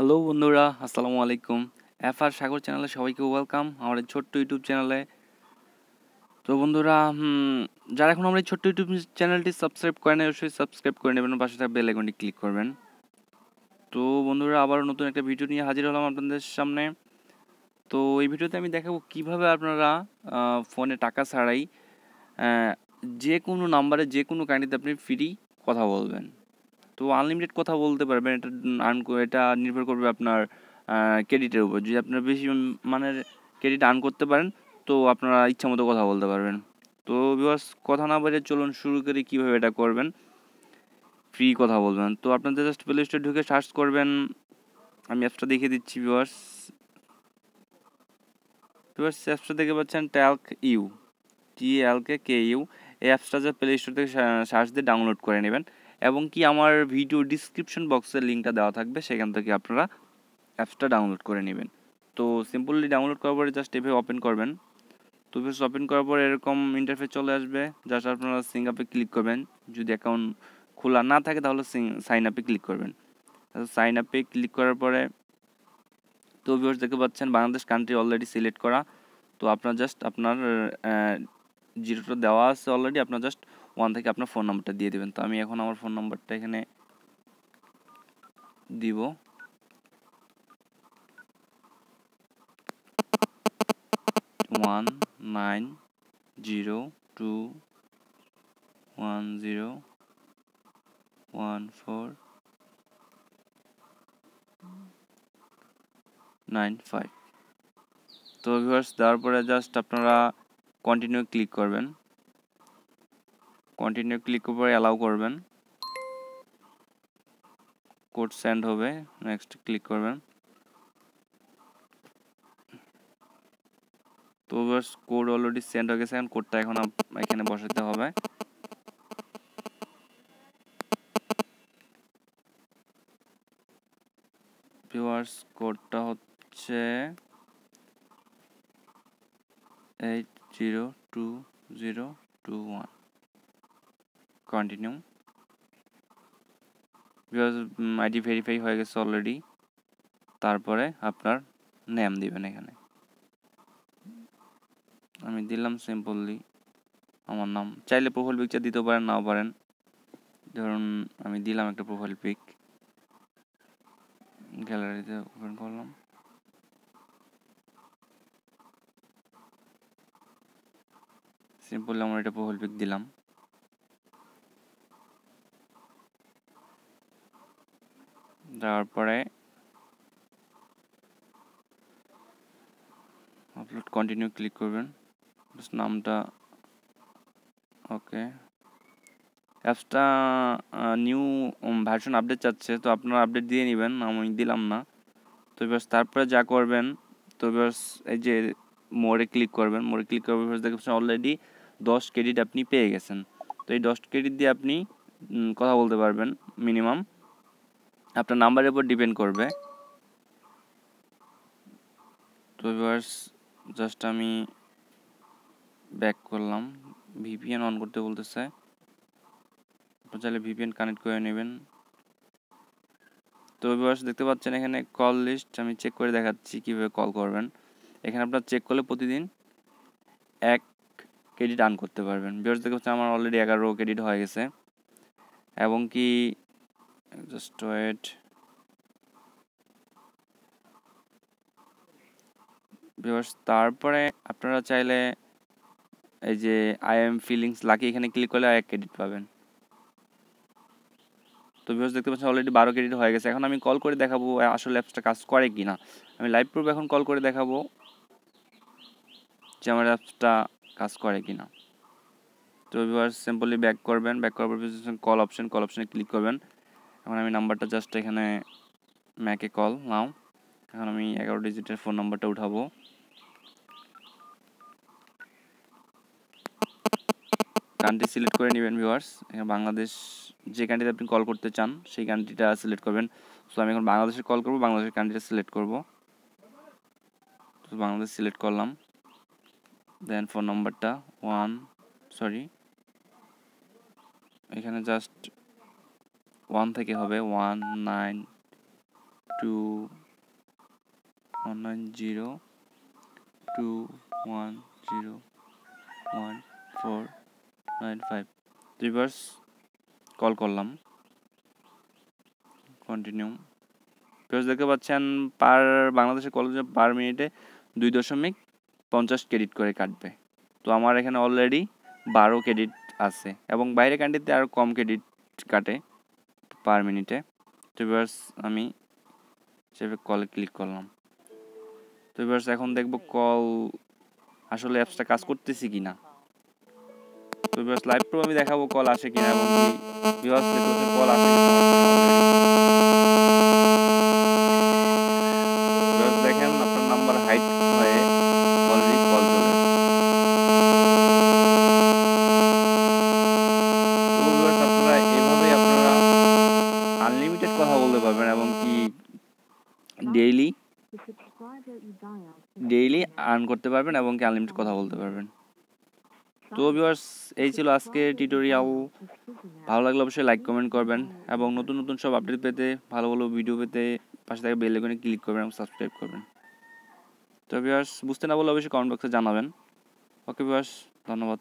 Hello বন্ধুরা, আসসালামু আলাইকুম। এফ আর সাগর চ্যানেলে সবাইকে ওয়েলকাম, আমাদের ছোট্ট ইউটিউব চ্যানেলে। তো বন্ধুরা যারা এখন এই ছোট্ট ইউটিউব চ্যানেলটি সাবস্ক্রাইব করেন অবশ্যই সাবস্ক্রাইব করে নেবেন, পাশে থাকা বেল আইকনটি ক্লিক করবেন। তো বন্ধুরা, আবারও নতুন একটা ভিডিও নিয়ে হাজির হলাম আপনাদের সামনে। তো এই ভিডিওতে আমি দেখাবো কীভাবে আপনারা ফোনে টাকা ছাড়াই যে কোনো নাম্বারে, যে কোনো কাহিনিতে আপনি ফ্রি কথা বলবেন। তো আনলিমিটেড কথা বলতে পারবেন, এটা আর্ন এটা নির্ভর করবে আপনার ক্রেডিটের উপর। যদি আপনার বেশি মানের ক্রেডিট আর্ন করতে পারেন, তো আপনারা ইচ্ছা মতো কথা বলতে পারবেন। তো বিকজ কথা না বলে চলুন শুরু করে কীভাবে এটা করবেন। ফ্রি কথা বলবেন। তো আপনাদের জাস্ট প্লে স্টোরে ঢুকে সার্চ করবেন। আমি অ্যাপসটা দেখিয়ে দিচ্ছি ভিউয়ার্স ভিউয়ার্স অ্যাপসটা দেখে পাচ্ছেন talk U T L K K you এই অ্যাপসটা যে প্লে স্টোর থেকে সার্চ দিয়ে ডাউনলোড করে নেবেন। এবং কি আমার ভিডিও ডিসক্রিপশন বক্সের লিঙ্কটা দেওয়া থাকবে, সেখান থেকে আপনারা অ্যাপসটা ডাউনলোড করে নেবেন। তো সিম্পলি ডাউনলোড করার পরে জাস্ট এভাবে ওপেন করবেন। তো বেশ ওপেন করার পর এরকম ইন্টারফেস চলে আসবে। জাস্ট আপনারা সিং আপে ক্লিক করবেন। যদি অ্যাকাউন্ট খোলা না থাকে তাহলে সিং সাইন আপে ক্লিক করবেন। সাইন আপে ক্লিক করার পরে তো ভিউয়ার্স দেখতে পাচ্ছেন, বাংলাদেশ কান্ট্রি অলরেডি সিলেক্ট করা। তো আপনার জাস্ট আপনার জিরোটা দেওয়া আছে অলরেডি আপনার জাস্ট ওয়ান থেকে আপনার ফোন নাম্বারটা দিয়ে দেবেন। তো আমি এখন আমার ফোন নাম্বারটা এখানে দিব। One nine zero two one zero one four nine five তো ভিউয়ার্স দেওয়ার পরে জাস্ট আপনারা কন্টিনিউ ক্লিক করবেন। কন্টিনিউ ক্লিক করে অ্যালাউ করবেন। কোড সেন্ড হবে নেক্সট ক্লিক করবেন। তো কোড অলরেডি সেন্ড হয়ে গেছে, এখন কোডটা এখন এখানে বসাতে হবে। ভিউয়ার্স কোডটা হচ্ছে eight zero two zero two one continue because ID verify হয়ে গেছে অলরেডি তারপরে আপনার নেম দিবেন এখানে। আমি দিলাম সিম্পললি আমার নাম। চাইলে প্রোফাইল পিকচার দিতে পারেন, নাও পারেন। ধরুন, আমি দিলাম একটা প্রোফাইল পিক গ্যালারিতে ওপেন করলাম। সিম্পলি আমার এটা পিক দিলাম। দেওয়ার পরে আপলোড কন্টিনিউ ক্লিক করবেন। নামটা ওকে অ্যাপসটা নিউ ভার্সন আপডেট চাচ্ছে, তো আপনারা আপডেট দিয়ে নেবেন, আমি দিলাম না। তো এবার তারপরে যা করবেন, তো এবার এই যে মোড়ে ক্লিক করবেন মোড়ে ক্লিক করবেন দেখবেন অলরেডি দশ ক্রেডিট আপনি পেয়ে গেছেন। তো এই দশ ক্রেডিট দিয়ে আপনি কথা বলতে পারবেন মিনিমাম আপনার নাম্বারের উপর ডিপেন্ড করবে। তো ভিউয়ার্স জাস্ট আমি ব্যাক করলাম। ভিপিএন অন করতে বলতেছে। আপনার চাইলে ভিপিএন কানেক্ট করে নেবেন। তো ভিউয়ার্স দেখতে পাচ্ছেন এখানে কল লিস্ট আমি চেক করে দেখাচ্ছি কীভাবে কল করবেন। এখানে আপনার চেক করলে প্রতিদিন এক ক্রেডিট আর্ন করতে পারবেন। ভিউয়ার্স দেখতে পাচ্ছেন আমার অলরেডি এগারো ক্রেডিট হয়ে গেছে। এবং কি wait ভিউয়ার্স তারপরে আপনারা চাইলে এই যে আই এম ফিলিংস লাকি এখানে ক্লিক করলে এক ক্রেডিট পাবেন। তো ভিউয়ার্স দেখতে পাচ্ছেন অলরেডি বারো ক্রেডিট হয়ে গেছে। এখন আমি কল করে দেখাবো আসলে অ্যাপসটা কাজ করে কি না আমি লাইভ প্রুফ এখন কল করে দেখাবো যে আমার অ্যাপসটা কাজ করে কি না তো ভিউয়ার্স সিম্পলি ব্যাক করবেন। ব্যাক করার পর কল অপশন কল অপশনে ক্লিক করবেন। এখন আমি নাম্বারটা জাস্ট এখানে ম্যাকে কল নাও। এখন আমি এগারো ডিজিটের ফোন নাম্বারটা উঠাবো। কান্ট্রি সিলেক্ট করে নেবেন ভিউয়ার্স এখানে বাংলাদেশ, যে কান্ট্রিতে আপনি কল করতে চান, সেই কান্ট্রিটা সিলেক্ট করবেন। সো আমি এখন বাংলাদেশে কল করব, বাংলাদেশের কান্ট্রিটা সিলেক্ট করব। তো বাংলাদেশ সিলেক্ট করলাম। দেন ফোন নম্বরটা ওয়ান সরি এখানে জাস্ট ওয়ান থেকে হবে one nine two one nine zero two one zero one four nine five reverse call করলাম। কন্টিনিউ দেখতে পাচ্ছেন পার বাংলাদেশের কলেজে পার মিনিটে দুই দশমিক পঞ্চাশ ক্রেডিট করে কাটবে। তো আমার এখানে অলরেডি বারো ক্রেডিট আছে এবং বাইরে কান্ট্রিতে আরও কম ক্রেডিট কাটে পার মিনিটে তো ভিউয়ার্স আমি সেভাবে কলে ক্লিক করলাম। তো ভিউয়ার্স এখন দেখব কল আসলে অ্যাপসটা কাজ করতেছি কি না তো ভিউয়ার্স লাইভ প্রো আমি দেখাবো কল আসে কিনা এবং কি ভিউয়ার্স দেখতে কল আসে দেখেন আপনার নাম্বার হাইট হয়ে অলরেডি কল চলে আসছে। তো ভিউয়ার্স আপনারা এভাবে আপনারা আনলিমিটেড কথা বলতে পারবেন এবং কি ডেইলি ডেইলি আর্ন করতে পারবেন এবং কি আনলিমিটেড কথা বলতে পারবেন। তো ভিউয়ার্স এই ছিল আজকে টিউটোরিয়াল ভালো লাগলে অবশ্যই লাইক কমেন্ট করবেন এবং নতুন নতুন সব আপডেট পেতে ভালো ভালো ভিডিও পেতে পাশে থেকে বেল আইকনে ক্লিক করবেন এবং সাবস্ক্রাইব করবেন। তো ভিউয়ার্স বুঝতে না বললে অবশ্যই কমেন্ট বক্সে জানাবেন। ওকে ভিউয়ার্স ধন্যবাদ।